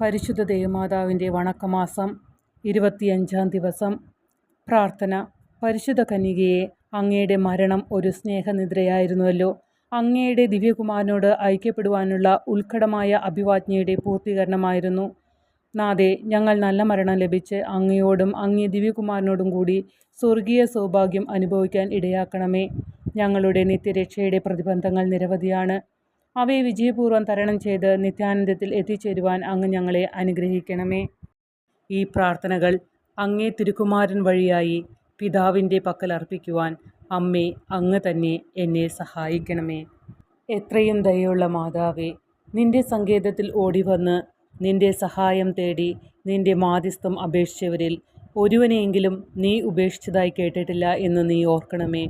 പരിശുദ്ധ ദേവമാതാവിന്റെ വണക്കമാസം ഇരുപത്തിയഞ്ചാം ദിവസം. പ്രാർത്ഥന. പരിശുദ്ധ കന്യകയെ അങ്ങയുടെ മരണം ഒരു സ്നേഹനിദ്രയായിരുന്നുവല്ലോ. അങ്ങയുടെ ദിവ്യകുമാരനോട് ഐക്യപ്പെടുവാനുള്ള ഉത്കടമായ അഭിവാജ്ഞയുടെ പൂർത്തീകരണമായിരുന്നു. നാദേ ഞങ്ങൾ നല്ല മരണം ലഭിച്ച് അങ്ങയോടും അങ്ങേ ദിവ്യകുമാരനോടും കൂടി സ്വർഗീയ സൗഭാഗ്യം അനുഭവിക്കാൻ ഇടയാക്കണമേ. ഞങ്ങളുടെ നിത്യരക്ഷയുടെ പ്രതിബന്ധങ്ങൾ നിരവധിയാണ്. അവയെ വിജയപൂർവം തരണം ചെയ്ത് നിത്യാനന്ദത്തിൽ എത്തിച്ചേരുവാൻ അങ്ങ് ഞങ്ങളെ അനുഗ്രഹിക്കണമേ. ഈ പ്രാർത്ഥനകൾ അങ്ങേ തിരുക്കുമാരൻ വഴിയായി പിതാവിന്റെ പക്കൽ അർപ്പിക്കുവാൻ അമ്മേ അങ്ങ് തന്നെ എന്നെ സഹായിക്കണമേ. എത്രയും ദയുള്ള മാതാവേ നിന്റെ സങ്കേതത്തിൽ ഓടിവന്ന് നിന്റെ സഹായം തേടി നിന്റെ മാധ്യസ്ഥം അപേക്ഷിച്ചവരിൽ ഒരുവനെയെങ്കിലും നീ ഉപേക്ഷിച്ചതായി കേട്ടിട്ടില്ല എന്ന് നീ ഓർക്കണമേ.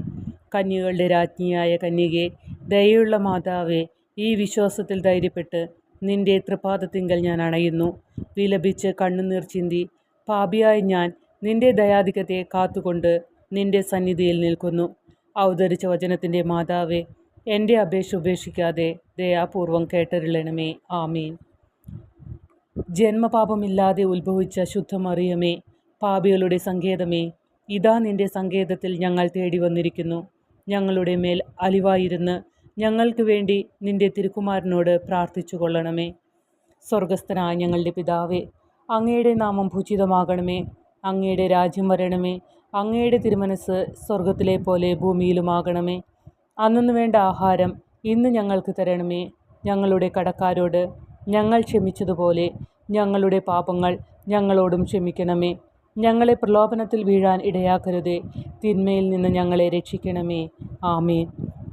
കന്യകളുടെ രാജ്ഞിയായ കന്യകെ ദയുള്ള മാതാവേ ഈ വിശ്വാസത്തിൽ ധൈര്യപ്പെട്ട് നിന്റെ തൃപാദത്തിങ്കൽ ഞാൻ അണയുന്നു. വിലപിച്ച് കണ്ണുനീർ ചിന്തി പാപിയായ ഞാൻ നിന്റെ ദയാധികത്തെ കാത്തുകൊണ്ട് നിന്റെ സന്നിധിയിൽ നിൽക്കുന്നു. അവതരിച്ച വചനത്തിന്റെ മാതാവേ എന്റെ അപേക്ഷ ഉപേക്ഷിക്കാതെ ദയാപൂർവം കേട്ടരുളണമേ. ആമീൻ. ജന്മപാപമില്ലാതെ ഉത്ഭവിച്ച ശുദ്ധമറിയമേ പാപികളുടെ സങ്കേതമേ ഇതാ നിന്റെ സങ്കേതത്തിൽ ഞങ്ങൾ തേടി വന്നിരിക്കുന്നു ഞങ്ങളുടെ മേൽ അലിവായിരുന്ന് ഞങ്ങൾക്ക് വേണ്ടി നിന്റെ തിരുക്കുമാരനോട് പ്രാർത്ഥിച്ചു കൊള്ളണമേ സ്വർഗസ്ഥനായ ഞങ്ങളുടെ പിതാവേ അങ്ങയുടെ നാമം ഭൂചിതമാകണമേ അങ്ങയുടെ രാജ്യം വരണമേ. അങ്ങയുടെ തിരുമനസ് സ്വർഗത്തിലെ പോലെ ഭൂമിയിലുമാകണമേ. അന്നു വേണ്ട ആഹാരം ഇന്ന് ഞങ്ങൾക്ക് തരണമേ. ഞങ്ങളുടെ കടക്കാരോട് ഞങ്ങൾ ക്ഷമിച്ചതുപോലെ ഞങ്ങളുടെ പാപങ്ങൾ ഞങ്ങളോടും ക്ഷമിക്കണമേ. ഞങ്ങളെ പ്രലോഭനത്തിൽ വീഴാൻ ഇടയാക്കരുതേ. തിന്മയിൽ നിന്ന് ഞങ്ങളെ രക്ഷിക്കണമേ. ആമേൻ.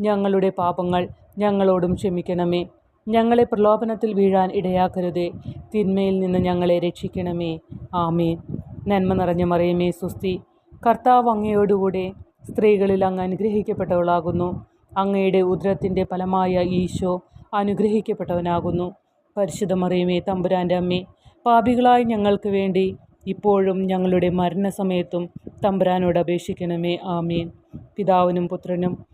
ഞങ്ങളുടെ പാപങ്ങൾ ഞങ്ങളോടും ക്ഷമിക്കണമേ. ഞങ്ങളെ പ്രലോഭനത്തിൽ വീഴാൻ ഇടയാക്കരുതേ. തിന്മയിൽ നിന്ന് ഞങ്ങളെ രക്ഷിക്കണമേ. ആമേൻ. നന്മ നിറഞ്ഞ മറിയമേ സുസ്തി കർത്താവ് അങ്ങയോടുകൂടെ സ്ത്രീകളിൽ അങ്ങ് അനുഗ്രഹിക്കപ്പെട്ടവളാകുന്നു. അങ്ങയുടെ ഉദരത്തിന്റെ ഫലമായ ഈശോ അനുഗ്രഹിക്കപ്പെട്ടവനാകുന്നു. പരിശുദ്ധ മറിയമേ തമ്പുരാന്റെ അമ്മേ പാപികളായ ഞങ്ങൾക്ക് വേണ്ടി ഇപ്പോഴും ഞങ്ങളുടെ മരണസമയത്തും തമ്പുരാനോട് അപേക്ഷിക്കണമേ. ആമീൻ. പിതാവിനും പുത്രനും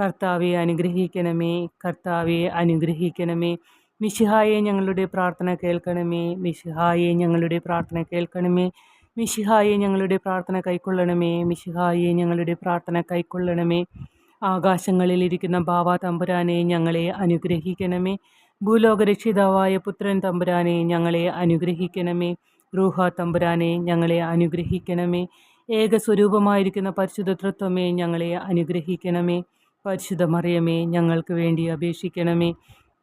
കർത്താവെ അനുഗ്രഹിക്കണമേ. കർത്താവെ അനുഗ്രഹിക്കണമേ. മിഷിഹായെ ഞങ്ങളുടെ പ്രാർത്ഥന കേൾക്കണമേ. മിഷിഹായെ ഞങ്ങളുടെ പ്രാർത്ഥന കേൾക്കണമേ. മിഷിഹായെ ഞങ്ങളുടെ പ്രാർത്ഥന കൈക്കൊള്ളണമേ. മിഷിഹായെ ഞങ്ങളുടെ പ്രാർത്ഥന കൈക്കൊള്ളണമേ. ആകാശങ്ങളിലിരിക്കുന്ന ബാബ തമ്പുരാനെ ഞങ്ങളെ അനുഗ്രഹിക്കണമേ. ഭൂലോകരക്ഷിതാവായ പുത്രൻ തമ്പുരാനെ ഞങ്ങളെ അനുഗ്രഹിക്കണമേ. റൂഹ തമ്പുരാനെ ഞങ്ങളെ അനുഗ്രഹിക്കണമേ. ഏകസ്വരൂപമായിരിക്കുന്ന പരിശുദ്ധ തൃത്വമേ ഞങ്ങളെ അനുഗ്രഹിക്കണമേ. പരിശുദ്ധ മറിയമേ ഞങ്ങൾക്ക് വേണ്ടി അപേക്ഷിക്കണമേ.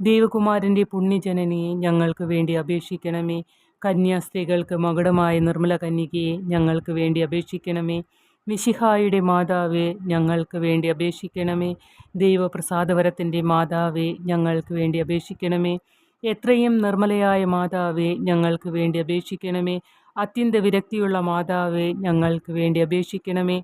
ദേവകുമാരന്റെ പുണ്യജനനിയെ ഞങ്ങൾക്ക് വേണ്ടി അപേക്ഷിക്കണമേ. കന്യാസ്ത്രീകൾക്ക് മകുടമായ നിർമ്മല കന്യകയെ ഞങ്ങൾക്ക് വേണ്ടി അപേക്ഷിക്കണമേ. മിശിഹായുടെ മാതാവേ ഞങ്ങൾക്ക് വേണ്ടി അപേക്ഷിക്കണമേ. ദൈവപ്രസാദവരത്തിന്റെ മാതാവേ ഞങ്ങൾക്ക് വേണ്ടി അപേക്ഷിക്കണമേ. എത്രയും നിർമ്മലയായ മാതാവേ ഞങ്ങൾക്ക് വേണ്ടി അപേക്ഷിക്കണമേ. അത്യന്ത വിരക്തിയുള്ള മാതാവേ ഞങ്ങൾക്ക് വേണ്ടി അപേക്ഷിക്കണമേ.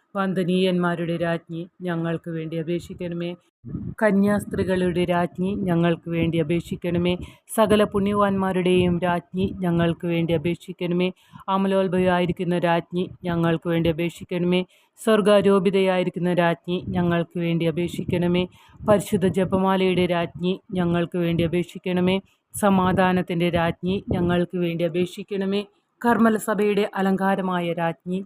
വന്ദനീയന്മാരുടെ രാജ്ഞി ഞങ്ങൾക്ക് വേണ്ടി അപേക്ഷിക്കണമേ. കന്യാസ്ത്രീകളുടെ രാജ്ഞി ഞങ്ങൾക്ക് വേണ്ടി അപേക്ഷിക്കണമേ. സകല പുണ്യവാന്മാരുടെയും രാജ്ഞി ഞങ്ങൾക്ക് വേണ്ടി അപേക്ഷിക്കണമേ. അമലോത്ഭവമായിരിക്കുന്ന രാജ്ഞി ഞങ്ങൾക്ക് വേണ്ടി അപേക്ഷിക്കണമേ. സ്വർഗാരോപിതയായിരിക്കുന്ന രാജ്ഞി ഞങ്ങൾക്ക് വേണ്ടി അപേക്ഷിക്കണമേ. പരിശുദ്ധ ജപമാലയുടെ രാജ്ഞി ഞങ്ങൾക്ക് വേണ്ടി അപേക്ഷിക്കണമേ. സമാധാനത്തിന്റെ രാജ്ഞി ഞങ്ങൾക്ക് വേണ്ടി അപേക്ഷിക്കണമേ. കർമ്മലസഭയുടെ അലങ്കാരമായ രാജ്ഞി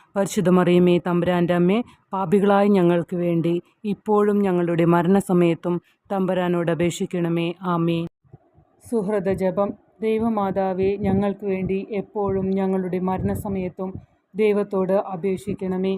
പരിശുദ്ധ മറിയമേ തമ്പുരാന്റെ അമ്മേ പാപികളായ ഞങ്ങൾക്ക് വേണ്ടി ഇപ്പോഴും ഞങ്ങളുടെ മരണസമയത്തും തമ്പുരാനോട് അപേക്ഷിക്കണമേ. ആമേ സുഹൃത ജപം. ദൈവമാതാവേ ഞങ്ങൾക്ക് വേണ്ടി എപ്പോഴും ഞങ്ങളുടെ മരണസമയത്തും ദൈവത്തോട് അപേക്ഷിക്കണമേ.